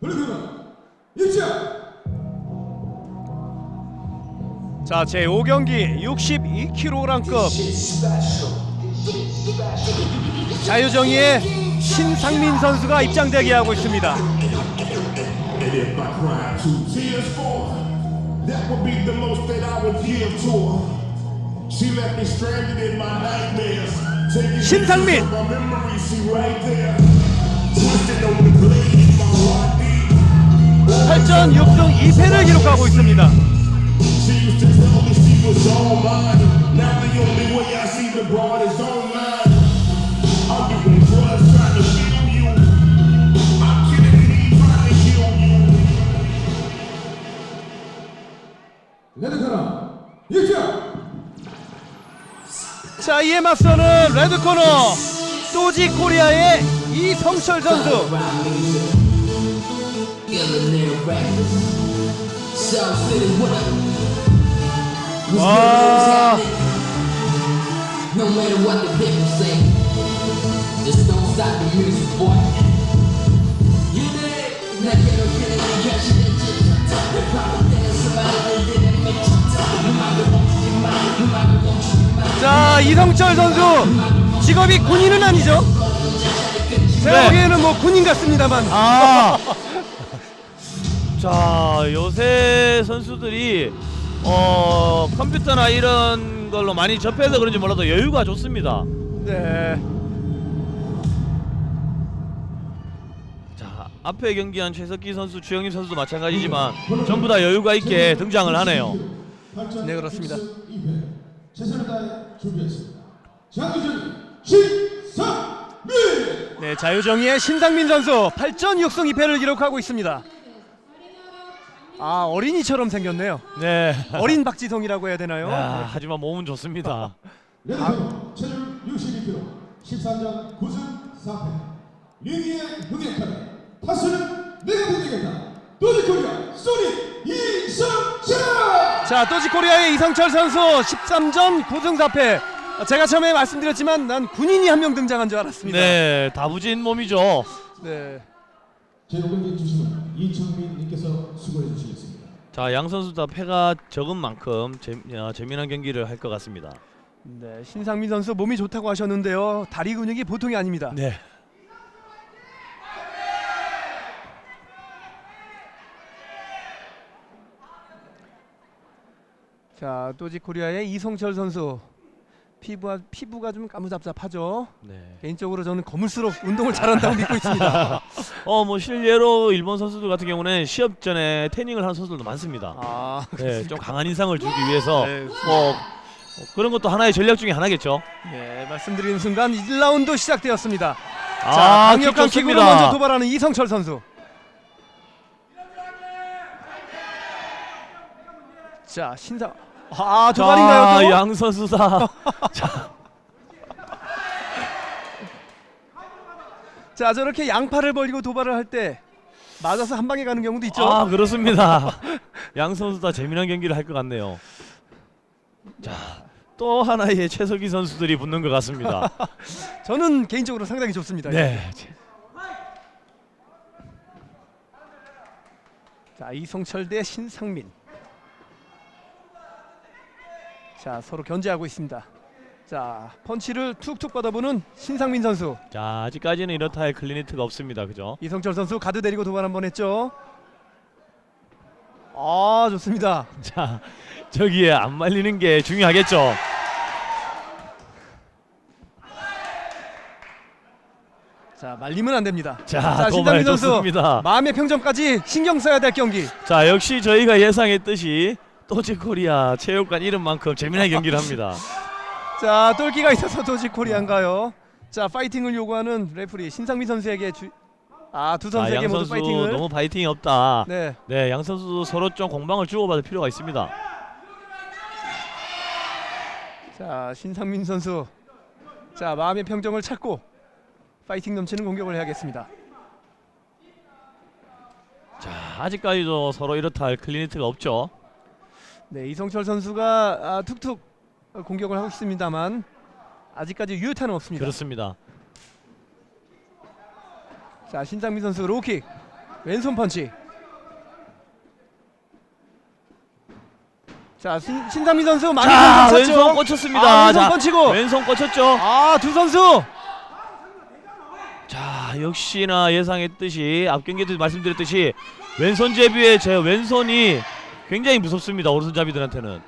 입장. 자, 제 5경기 62kg급 자유정의의 신상민 선수가 입장 대기하고 있습니다. I 전 6승 2패를 기록하고 있습니다. 자 이에 맞서는 레드코너 또지 코리아의 이성철 선수 Might. 자, 이성철 선수 직업이 군인은 아니죠? 제가 네. 보기에는 뭐 군인 같습니다만. 아. 자 요새 선수들이 어 컴퓨터나 이런 걸로 많이 접해서 그런지 몰라도 여유가 좋습니다. 네. 자 앞에 경기한 최석기 선수, 주영임 선수도 마찬가지지만 전부 다 여유가 있게 등장을 하네요. 네, 그렇습니다. 2회 최선을 다해 준비했습니다. 장기전 신상민. 네, 자유정의의 신상민 선수 8전 6승 2패를 기록하고 있습니다. 아, 어린이처럼 생겼네요. 네. 어린 박지성이라고 해야 되나요? 야, 하지만 몸은 좋습니다. 레드코너 체중 62kg 13전 9승 4패. 링기에 흥행하는 타수는 내가 보내겠다. 노지코리아 소리 이성철. 자, 또지 코리아의 이성철 선수 13전 9승 4패. 제가 처음에 말씀드렸지만 난 군인이 한 명 등장한 줄 알았습니다. 네, 다부진 몸이죠. 네. 제 녹음기 주심은 이청민님께서 수고해 주시겠습니다. 자, 양 선수 다 패가 적은 만큼 재, 어, 재미난 경기를 할 것 같습니다. 네, 신상민 선수 몸이 좋다고 하셨는데요. 다리 근육이 보통이 아닙니다. 네. 자, 또지 코리아의 이성철 선수 피부가 피부가 좀 까무잡잡하죠. 네. 개인적으로 저는 거물수록 운동을 잘한다고 믿고 있습니다. 어, 뭐 실례로 일본 선수들 같은 경우는 시합 전에 태닝을 하는 선수들도 많습니다. 아, 네, 좀 강한 인상을 주기 위해서 네. 뭐 어, 그런 것도 하나의 전략 중에 하나겠죠. 네, 말씀드리는 순간 1라운드 시작되었습니다. 자, 아, 강력한 킥 킥으로 좋습니다. 먼저 도발하는 이성철 선수. 자, 신상 아, 도발인가요? 자, 또? 양 선수 다. 자, 자, 저렇게 양팔을 벌리고 도발을 할 때 맞아서 한 방에 가는 경우도 있죠. 아 그렇습니다. 양 선수 다 재미난 경기를 할 것 같네요. 자, 또 하나의 최석희 선수들이 붙는 것 같습니다. 저는 개인적으로 상당히 좋습니다. 네. 자, 이성철 대 신상민. 자, 서로 견제하고 있습니다. 자, 펀치를 툭툭 뻗어보는 신상민 선수. 자, 아직까지는 이렇다 할 클리니트가 없습니다. 그죠? 이성철 선수 가드 내리고 도발 한번 했죠. 아, 좋습니다. 자, 저기에 안 말리는 게 중요하겠죠. 자, 말리면 안 됩니다. 자, 신상민 도발 선수 좋습니다. 마음의 평정까지 신경 써야 될 경기. 자, 역시 저희가 예상했듯이 또지코리아 체육관 이름만큼 재미난 경기를 합니다. 자, 똘끼가 있어서 도지 코리안가요. 자, 파이팅을 요구하는 레프리 신상민 선수에게 주... 아, 두 자, 선수에게 양 모두 선수 파이팅을. 너무 파이팅이 없다. 네. 네, 양 선수 서로 좀 공방을 주고받을 필요가 있습니다. 자, 신상민 선수. 자, 마음의 평정을 찾고 파이팅 넘치는 공격을 해야겠습니다. 자, 아직까지도 서로 이렇다 할 클리니트가 없죠. 네, 이성철 선수가 아, 툭툭 공격을 하고 있습니다만 아직까지 유효타는 없습니다. 그렇습니다. 자, 신상민 선수 로킥. 왼손 펀치. 자 신, 신상민 선수 많이 자, 쳤죠. 왼손 꽂혔습니다. 아, 왼손 자, 펀치고. 왼손 꽂혔죠. 아 두 선수. 자, 역시나 예상했듯이 앞 경기에도 말씀드렸듯이 왼손 제비의 제 왼손이 굉장히 무섭습니다. 오른손잡이들한테는.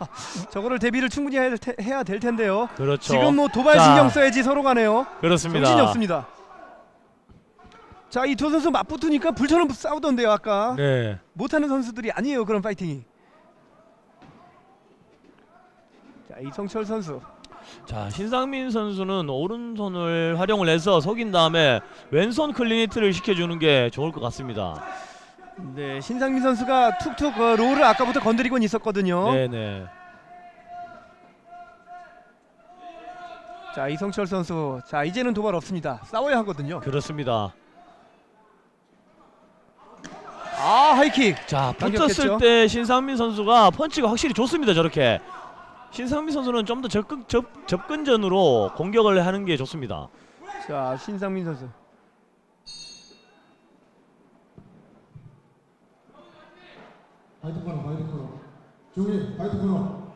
저거를 대비를 충분히 해야, 될 테- 해야 될 텐데요. 그렇죠. 지금 뭐 도발 자, 신경 써야지 서로 가네요. 그렇습니다. 정신이 없습니다. 자 이 두 선수 맞붙으니까 불처럼 싸우던데요 아까. 네. 못하는 선수들이 아니에요 그런 파이팅이. 자 이성철 선수. 자, 신상민 선수는 오른손을 활용을 해서 속인 다음에 왼손 클리니트를 시켜주는 게 좋을 것 같습니다. 네 신상민 선수가 툭툭 어, 롤을 아까부터 건드리곤 있었거든요. 네네. 자 이성철 선수. 자 이제는 도발 없습니다. 싸워야 하거든요. 그렇습니다. 아 하이킥. 자, 당겼겠죠? 붙었을 때 신상민 선수가 펀치가 확실히 좋습니다. 저렇게. 신상민 선수는 좀더 접근 접, 접근전으로 공격을 하는 게 좋습니다. 자 신상민 선수. 화이트 코너, 화이트 코너. 종이 화이트 코너.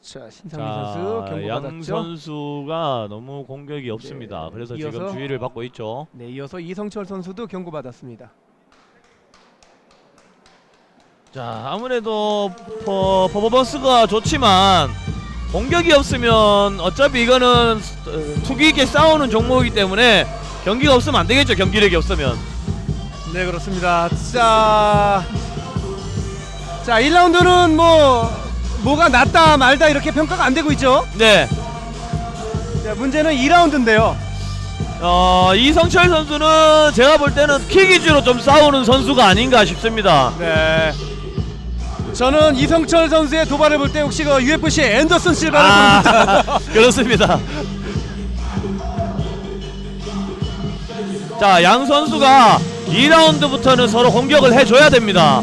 자 신상민 자, 선수 경고 양 받았죠. 선수가 너무 공격이 없습니다. 네, 그래서 이어서- 지금 주의를 받고 있죠. 네 이어서 이성철 선수도 경고 받았습니다. 자, 아무래도 퍼, 퍼포먼스가 좋지만 공격이 없으면 어차피 이거는 어, 투기 있게 싸우는 종목이기 때문에 경기가 없으면 안 되겠죠. 경기력이 없으면. 네 그렇습니다. 자, 자 1라운드는 뭐 뭐가 낫다 말다 이렇게 평가가 안 되고 있죠. 네. 자, 문제는 2라운드인데요. 어, 이성철 선수는 제가 볼 때는 킥 위주로 좀 싸우는 선수가 아닌가 싶습니다. 네. 저는 이성철 선수의 도발을 볼 때 혹시 그 UFC 앤더슨 실바를 아, 듯한 그렇습니다. 자, 양 선수가 2라운드부터는 서로 공격을 해줘야 됩니다.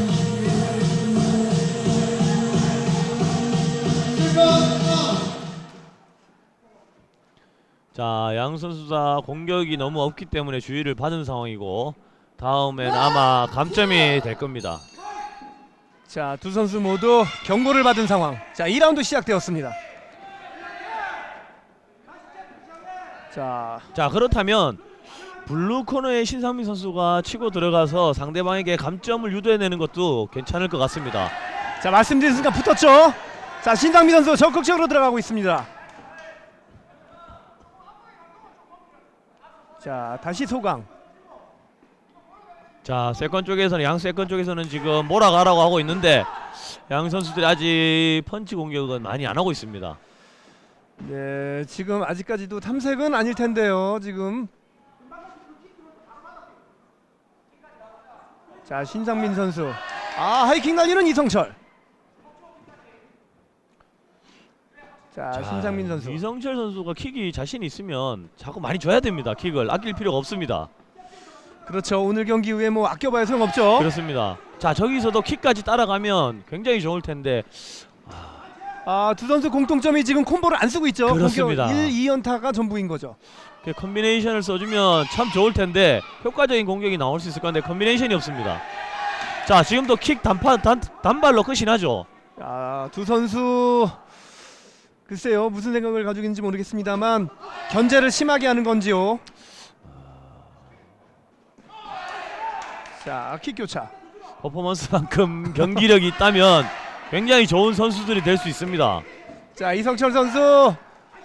자, 양 선수 다 공격이 너무 없기 때문에 주의를 받은 상황이고 다음엔 아마 감점이 될 겁니다. 자, 두 선수 모두 경고를 받은 상황. 자, 2라운드 시작되었습니다. 자, 자 그렇다면 블루 코너의 신상민 선수가 치고 들어가서 상대방에게 감점을 유도해내는 것도 괜찮을 것 같습니다. 자 말씀드린 순간 붙었죠. 자, 신상민 선수 적극적으로 들어가고 있습니다. 자, 다시 소강. 자 세컨 쪽에서는 양 세컨 쪽에서는 지금 몰아가라고 하고 있는데 양 선수들이 아직 펀치 공격은 많이 안 하고 있습니다. 네, 지금 아직까지도 탐색은 아닐 텐데요. 지금 자 신상민 선수, 아 하이킹 날리는 이성철. 자, 자, 신상민 선수. 이성철 선수가 킥이 자신 있으면 자꾸 많이 줘야 됩니다. 킥을 아낄 필요가 없습니다. 그렇죠. 오늘 경기 후에 뭐 아껴봐야 소용없죠. 그렇습니다. 자 저기서도 킥까지 따라가면 굉장히 좋을 텐데 아, 두 선수 공통점이 지금 콤보를 안 쓰고 있죠. 그렇습니다. 공격 1, 2연타가 전부인 거죠. 그 컨비네이션을 써주면 참 좋을 텐데 효과적인 공격이 나올 수 있을 건데 컨비네이션이 없습니다. 자 지금도 킥 단판 단, 단발로 끝이 나죠. 아, 두 선수 글쎄요 무슨 생각을 가지고 있는지 모르겠습니다만 견제를 심하게 하는 건지요. 자, 킥 교차. 퍼포먼스만큼 경기력이 있다면 굉장히 좋은 선수들이 될 수 있습니다. 자, 이성철 선수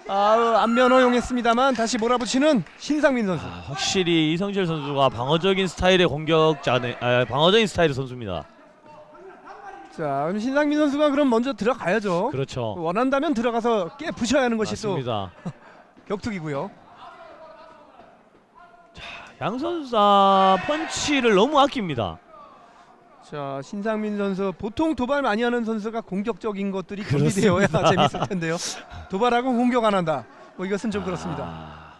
아, 안면 허용했습니다만 다시 몰아붙이는 신상민 선수. 아, 확실히 이성철 선수가 방어적인 스타일의 공격자네, 아, 방어적인 스타일의 선수입니다. 자, 그럼 신상민 선수가 그럼 먼저 들어가야죠. 그렇죠. 원한다면 들어가서 깨 부셔야 하는 것이 맞습니다. 또 격투기고요. 양 선수 다 펀치를 너무 아낍니다. 자 신상민 선수 보통 도발 많이 하는 선수가 공격적인 것들이. 분리되어야 재밌을 텐데요. 도발하고 공격 안 한다. 뭐 이것은 좀 그렇습니다. 아,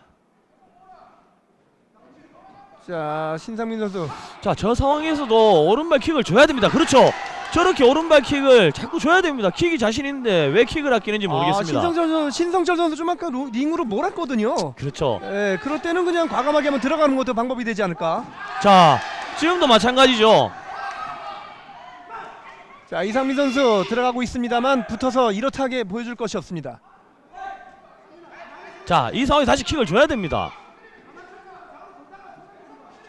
자 신상민 선수 자, 저 상황에서도 오른발 킥을 줘야 됩니다. 그렇죠. 저렇게 오른발 킥을 자꾸 줘야 됩니다. 킥이 자신 있는데 왜 킥을 아끼는지 모르겠습니다. 아, 신성철 선수, 신성철 선수 좀 아까 로- 링으로 몰았거든요. 그렇죠. 예, 그럴 때는 그냥 과감하게 한번 들어가는 것도 방법이 되지 않을까. 자, 지금도 마찬가지죠. 자, 이상민 선수 들어가고 있습니다만 붙어서 이렇게 보여줄 것이 없습니다. 자, 이 상황에 다시 킥을 줘야 됩니다.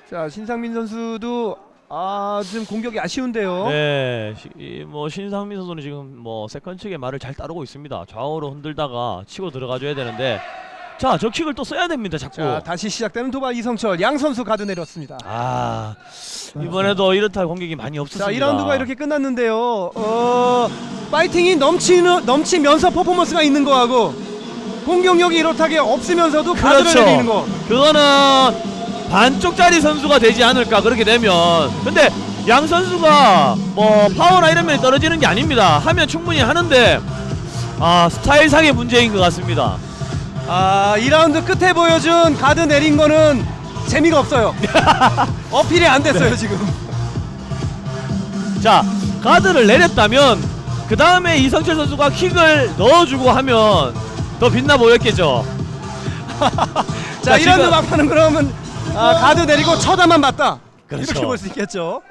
자, 신상민 선수도 아, 좀 공격이 아쉬운데요. 네, 시- 이, 뭐 신상민 선수는 지금 뭐 세컨 측의 말을 잘 따르고 있습니다. 좌우로 흔들다가 치고 들어가줘야 되는데, 자, 저 킥을 또 써야 됩니다. 자꾸. 자, 다시 시작되는 도발 이성철 양 선수 가드 내렸습니다. 아, 이번에도 이렇다 할 공격이 많이 없었습니다. 자, 2라운드가 이렇게 끝났는데요. 어, 파이팅이 넘치는 넘치면서 퍼포먼스가 있는 거하고 공격력이 이렇다게 없으면서도 가드를 그렇죠. 내리는 거. 그거는 반쪽짜리 선수가 되지 않을까 그렇게 되면. 근데 양 선수가 뭐 파워나 이런 면이 떨어지는 게 아닙니다. 하면 충분히 하는데 아 스타일상의 문제인 것 같습니다. 아, 2라운드 끝에 보여준 가드 내린 거는 재미가 없어요. 어필이 안 됐어요, 지금. 자 가드를 내렸다면 그 다음에 이성철 선수가 킥을 넣어주고 하면 더 빛나 보였겠죠. 자, 자, 2라운드 지금- 막판은 그러면 아, 가드 내리고 쳐다만 봤다. 그렇죠. 이렇게 볼 수 있겠죠.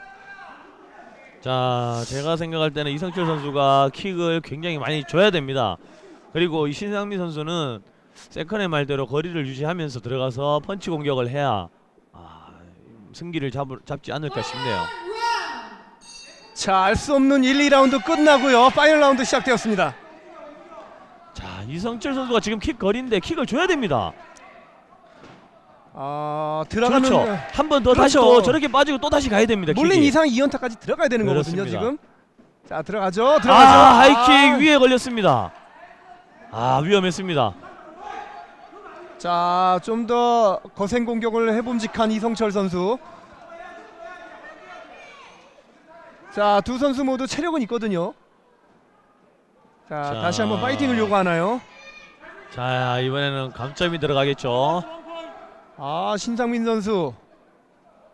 자, 제가 생각할 때는 이성철 선수가 킥을 굉장히 많이 줘야 됩니다. 그리고 이 신상민 선수는 세컨의 말대로 거리를 유지하면서 들어가서 펀치 공격을 해야 아, 승기를 잡, 잡지 않을까 싶네요. 자, 알 수 없는 1, 2라운드 끝나고요. 파이널 라운드 시작되었습니다. 자, 이성철 선수가 지금 킥 거리인데 킥을 줘야 됩니다. 아, 들어가는 그렇죠. 한 번더 다시 그렇죠. 또 저렇게 빠지고 또 다시 가야 됩니다. 몰린 킥이. 이상 2연타까지 들어가야 되는 거거든요, 그렇습니다. 지금. 자, 들어가죠. 들어가죠. 아, 하이킥 아, 위에 걸렸습니다. 아, 위험했습니다. 자, 좀 더 거센 공격을 해봄직한 이성철 선수. 자, 두 선수 모두 체력은 있거든요. 자, 자. 다시 한번 파이팅을 요구하나요? 자, 이번에는 감점이 들어가겠죠. 아, 신상민 선수.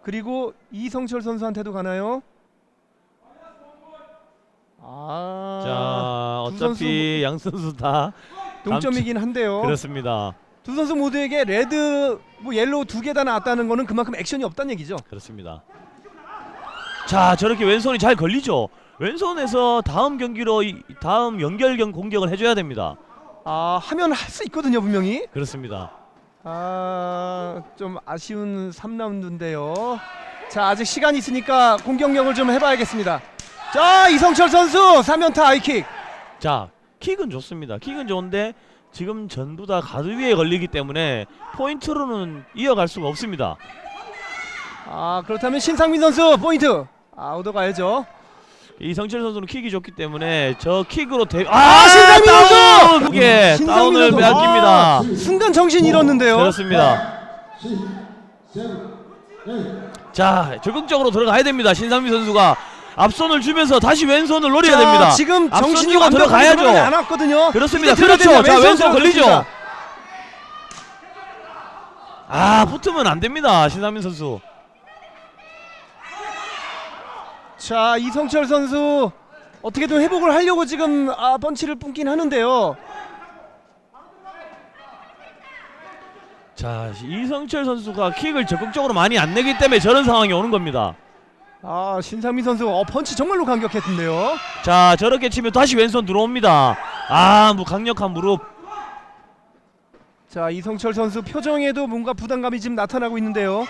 그리고 이성철 선수한테도 가나요? 아, 자, 어차피 양 선수 다 동점이긴 한데요. 그렇습니다. 두 선수 모두에게 레드, 뭐 옐로우 두 개 다 나왔다는 거는 그만큼 액션이 없다는 얘기죠. 그렇습니다. 자, 저렇게 왼손이 잘 걸리죠. 왼손에서 다음 경기로 이, 다음 연결경 공격을 해줘야 됩니다. 아, 하면 할 수 있거든요, 분명히. 그렇습니다. 아, 좀 아쉬운 3라운드인데요. 자, 아직 시간이 있으니까 공격력을 좀 해봐야겠습니다. 자, 이성철 선수 3연타 하이킥. 자, 킥은 좋습니다. 킥은 좋은데 지금 전부 다 가드 위에 걸리기 때문에 포인트로는 이어갈 수가 없습니다. 아, 그렇다면 신상민 선수 포인트. 아, 얻어 가야죠. 이성철 선수는 킥이 좋기 때문에 저 킥으로 대 아, 신상민 선수! 그게 신상민 다운을 선수. 빼앗깁니다. 아, 순간 정신 잃었는데요. 그렇습니다. 10, 7, 8, 자, 적극적으로 들어가야 됩니다. 신상민 선수가 앞손을 주면서 다시 왼손을 노려야 자, 됩니다. 지금 주고 완벽하게 들어가야죠. 않았거든요. 그렇습니다. 이제 들어야 그렇죠. 됩니다. 자, 왼손 들어가야 걸리죠. 아, 붙으면 안 됩니다. 신상민 선수. 자, 이성철 선수 어떻게든 회복을 하려고 지금 아, 펀치를 뿜긴 하는데요. 자, 이성철 선수가 킥을 적극적으로 많이 안 내기 때문에 저런 상황이 오는 겁니다. 아, 신상민 선수 어, 펀치 정말로 강력했는데요. 자, 저렇게 치면 다시 왼손 들어옵니다. 아, 뭐 강력한 무릎. 자, 이성철 선수 표정에도 뭔가 부담감이 지금 나타나고 있는데요.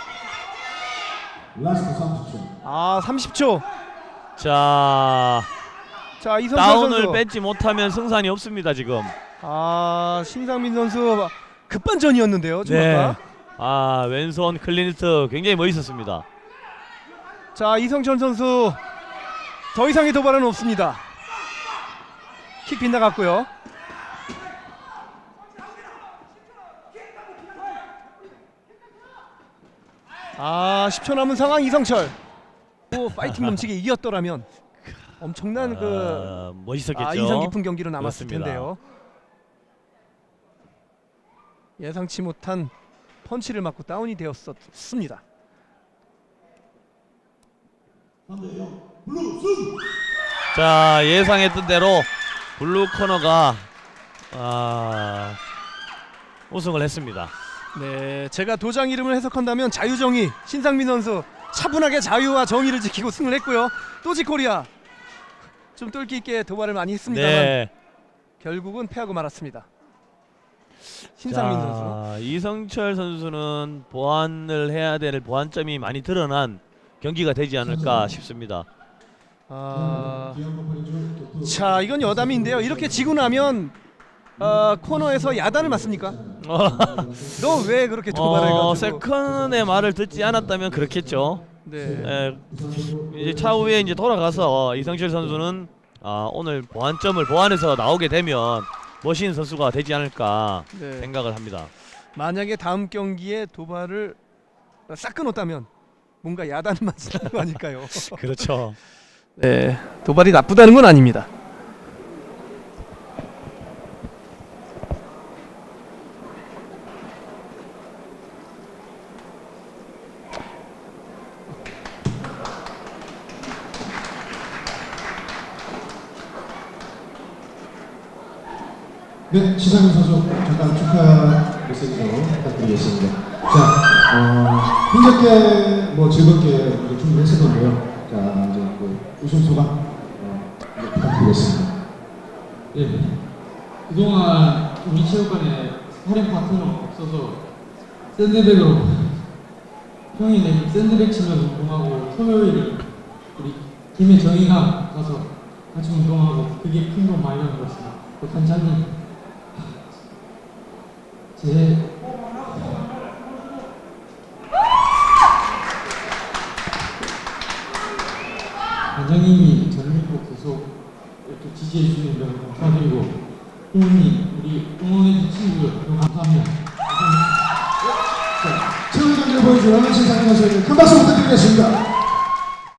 라스트 30초. 아, 30초. 자, 자, 이성철 다운을 선수. 뺏지 못하면 승산이 없습니다, 지금. 아, 신상민 선수 급반전이었는데요. 네. 아까. 아, 왼손 클리니트 굉장히 멋있었습니다. 자, 이성철 선수 더 이상의 도발은 없습니다. 킥 빗나갔고요. 아, 10초 남은 상황 이성철. 또 파이팅 넘치게 이겼더라면 엄청난 그 아, 멋있었겠죠. 아, 인상 깊은 경기로 남았을 그렇습니다. 텐데요. 예상치 못한 펀치를 맞고 다운이 되었었습니다. 자 예상했던 대로 블루 코너가 아, 우승을 했습니다. 네, 제가 도장 이름을 해석한다면 자유정의 신상민 선수 차분하게 자유와 정의를 지키고 승을 했고요. 또지코리아 좀 똘끼 있게 도발을 많이 했습니다만 네. 결국은 패하고 말았습니다. 신상민 자, 선수. 이성철 선수는 보완을 해야 될 보완점이 많이 드러난 경기가 되지 않을까 싶습니다. 아, 자 이건 여담인데요. 이렇게 지고 나면 어, 코너에서 야단을 맞습니까? 너 왜 그렇게 도발해가지고? 어, 세컨의 말을 듣지 않았다면 그렇겠죠. 네. 에, 이제 차후에 이제 돌아가서 이성철 선수는 아, 오늘 보완점을 보완해서 나오게 되면 멋있는 선수가 되지 않을까 네. 생각을 합니다. 만약에 다음 경기에 도발을 싹 끊었다면 뭔가 야단을 맞는 거 아닐까요? 그렇죠. 네, 도발이 나쁘다는 건 아닙니다. 네, 시상민 선수 잠깐 축하 메시지 좀 부탁드리겠습니다. 자, 어, 힘겹게 뭐 즐겁게 이제 준비했었는데요. 자, 이제 그 우승 소감 어, 부탁드리겠습니다. 예. 그동안 우리 체육관에 활용 파트너 없어서 샌드백으로 내는 샌드백 치면서 운동하고 토요일은 우리 김혜정이가 가서 같이 운동하고 그게 큰돈 많이 나는 것 같습니다. 또 단장님 제 단장님이 저를 믿고 계속 이렇게 지지해 주시는 데 감사드리고 부모님 우리 응원